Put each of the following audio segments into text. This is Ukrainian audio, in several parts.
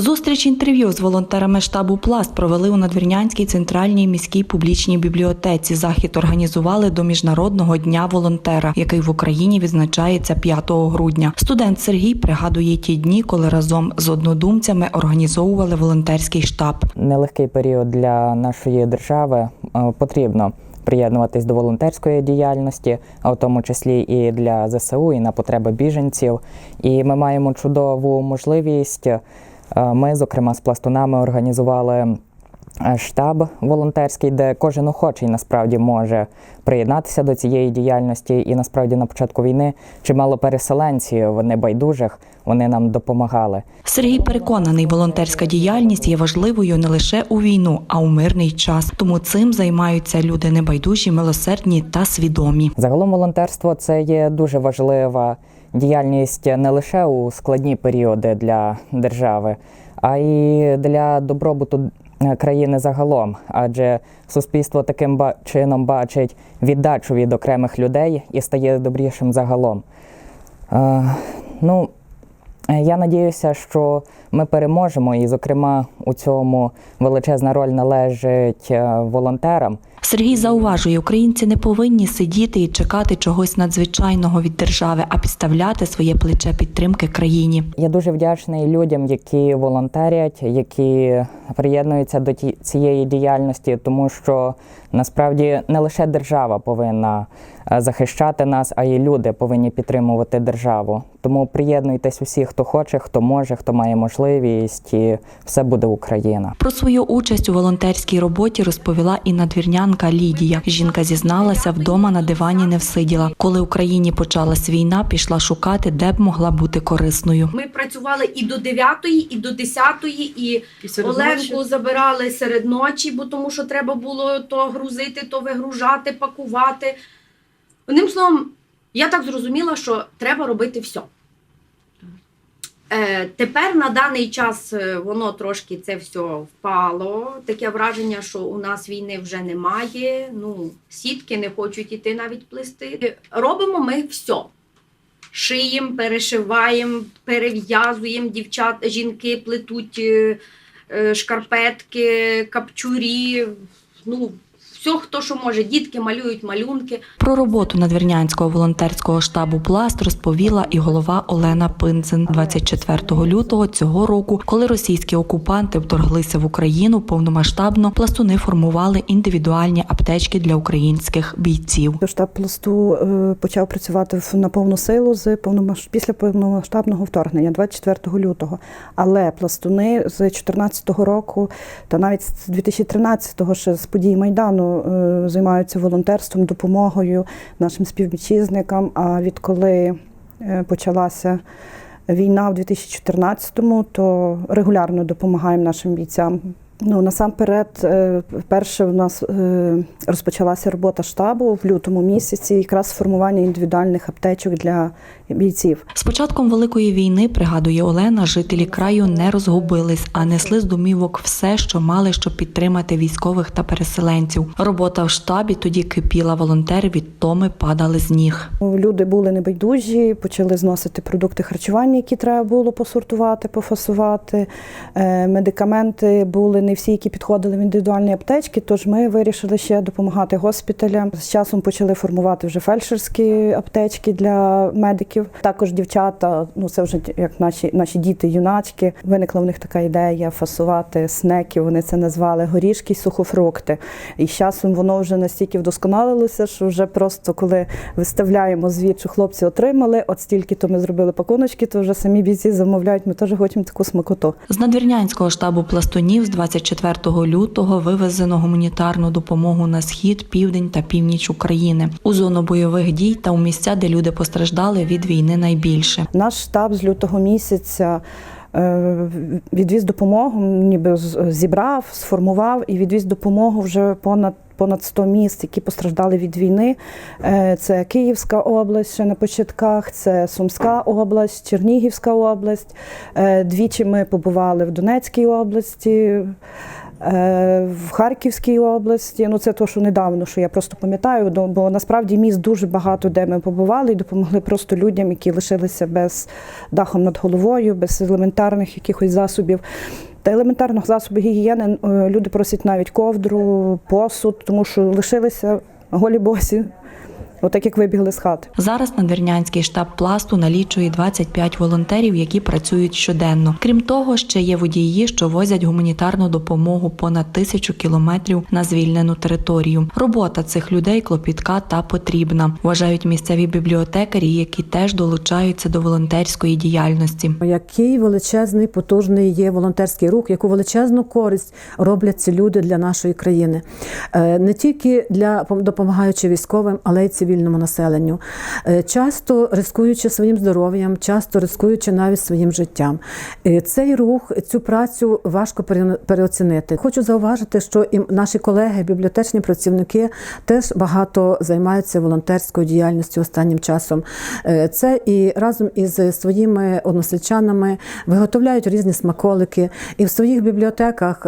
Зустріч інтерв'ю з волонтерами штабу Пласт провели у Надвірнянській центральній міській публічній бібліотеці. Захід організували до Міжнародного дня волонтера, який в Україні відзначається 5 грудня. Студент Сергій пригадує ті дні, коли разом з однодумцями організовували волонтерський штаб. нелегкий період для нашої держави е, потрібно приєднуватись до волонтерської діяльності, а в тому числі і для ЗСУ, і на потреби біженців. І ми маємо чудову можливість. Е, Ми, зокрема, з пластунами організували е, штаб волонтерський, де кожен охочий насправді може приєднатися до цієї діяльності. І насправді на початку війни чимало переселенців, небайдужих, вони нам допомагали. Сергій переконаний, волонтерська діяльність є важливою не лише у війну, а у мирний час. Тому цим займаються люди небайдужі, милосердні та свідомі. Загалом волонтерство це є дуже важлива діяльність не лише у складні періоди для держави, а й для добробуту країни загалом. Адже суспільство таким чином бачить віддачу від окремих людей і стає добрішим загалом. Е, ну, я надіюся, що ми переможемо, і, зокрема, у цьому величезна роль належить е, волонтерам. Сергій зауважує, українці не повинні сидіти і чекати чогось надзвичайного від держави, а підставляти своє плече підтримки країні. Я дуже вдячний людям, які волонтерять, які приєднуються до цієї діяльності, тому що насправді не лише держава повинна е, захищати нас, а й люди повинні підтримувати державу. Тому приєднуйтесь усі, хто хоче, хто може, хто має можливість, і все буде Україна. Про свою участь у волонтерській роботі розповіла і надвірнянка Лідія. Жінка зізналася, вдома на дивані не всиділа. Коли Україні почалась війна, пішла шукати, де б могла бути корисною. Ми працювали і до 9, і до 10, і, І Оленку ночі. забирали серед ночі, бо тому що треба було то грузити, то вигружати, пакувати. Одним словом, я так зрозуміла, що треба робити все. Е, тепер на даний час е, воно трошки це все впало. Таке враження, що у нас війни вже немає. Ну, сітки не хочуть іти навіть плести. Робимо ми все. Шиємо, перешиваємо, перев'язуємо дівчат, жінки плетуть е, шкарпетки, капчурі. Ну, все, хто що може. Дітки малюють малюнки. Про роботу надвірнянського волонтерського штабу Пласт розповіла і голова Олена Пинцин 24 лютого цього року, коли російські окупанти вторглися в Україну повномасштабно. Пластуни формували індивідуальні аптечки для українських бійців. Штаб пласту е, почав працювати в- на повну силу з повномасш... після повномасштабного вторгнення 24 лютого. Але пластуни з 2014 року та навіть з 2013 ще з подій Майдану е, займаються волонтерством, допомогою нашим співвітчизникам. А відколи е, почалася війна в 2014-му, то регулярно допомагаємо нашим бійцям. Ну насамперед, е, перше в нас розпочалася робота штабу в лютому місяці, якраз формування індивідуальних аптечок для бійців. З початком великої війни, пригадує Олена, жителі краю не розгубились, а несли з домівок все, що мали, щоб підтримати військових та переселенців. Робота в штабі тоді кипіла. Волонтери від томи падали з ніг. Люди були небайдужі, почали зносити продукти харчування, які треба було посортувати, пофасувати. Е, Медикаменти були не всі, які підходили в індивідуальні аптечки. Тож ми вирішили ще допомагати госпіталям. З часом почали формувати вже фельдшерські аптечки для медиків. Також дівчата, ну це вже як наші наші діти, юначки. Виникла в них така ідея фасувати снеки. Вони це назвали горішки сухофрукти. І з часом воно вже настільки вдосконалилося, що вже просто коли виставляємо звіт, що хлопці отримали, от стільки то ми зробили пакуночки, то вже самі бійці замовляють. Ми теж хочемо таку смакоту. З надвірнянського штабу пластунів з 24 лютого вивезено гуманітарну допомогу на схід, південь та північ України у зону бойових дій та у місця, де люди постраждали від війни найбільше. Наш штаб з лютого місяця. е, Відвіз допомогу, ніби зібрав, сформував і відвіз допомогу вже понад понад 100 міст, які постраждали від війни. Е, Це Київська область ще на початках, це Сумська область, Чернігівська область. Е, Двічі ми побували в Донецькій області. Е, В Харківській області, ну це то, що недавно, що я просто пам'ятаю, бо насправді міст дуже багато де ми побували і допомогли просто людям, які лишилися без дахом над головою, без елементарних якихось засобів. Та елементарних засобів гігієни е, люди просять навіть ковдру, посуд, тому що лишилися голі босі, отак як вибігли з хати. Зараз надвірнянський штаб пласту налічує 25 волонтерів, які працюють щоденно. Крім того, ще є водії, що возять гуманітарну допомогу понад тисячу кілометрів на звільнену територію. Робота цих людей клопітка та потрібна, вважають місцеві бібліотекарі, які теж долучаються до волонтерської діяльності. Який величезний потужний є волонтерський рух, яку величезну користь роблять ці люди для нашої країни, Е, не тільки для допомагаючи військовим, але й цивільному населенню. Е, Часто ризикуючи своїм здоров'ям, часто ризикуючи навіть своїм життям. Е, Цей рух, цю працю важко переоцінити. Хочу зауважити, що і наші колеги, бібліотечні працівники, теж багато займаються волонтерською діяльністю останнім часом. Е, Це і разом із своїми односельчанами виготовляють різні смаколики, і в своїх бібліотеках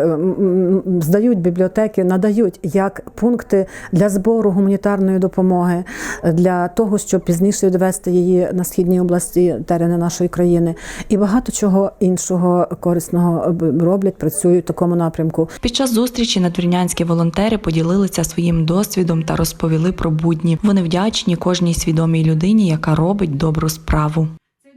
здають бібліотеки, надають як пункти для збору гуманітарної допомоги, для того, щоб пізніше довести її на східній області терени нашої країни, і багато чого іншого корисного е, роблять, працюють в такому напрямку. Під час зустрічі надвірнянські волонтери поділилися своїм досвідом та розповіли про будні. Вони вдячні кожній свідомій людині, яка робить добру справу.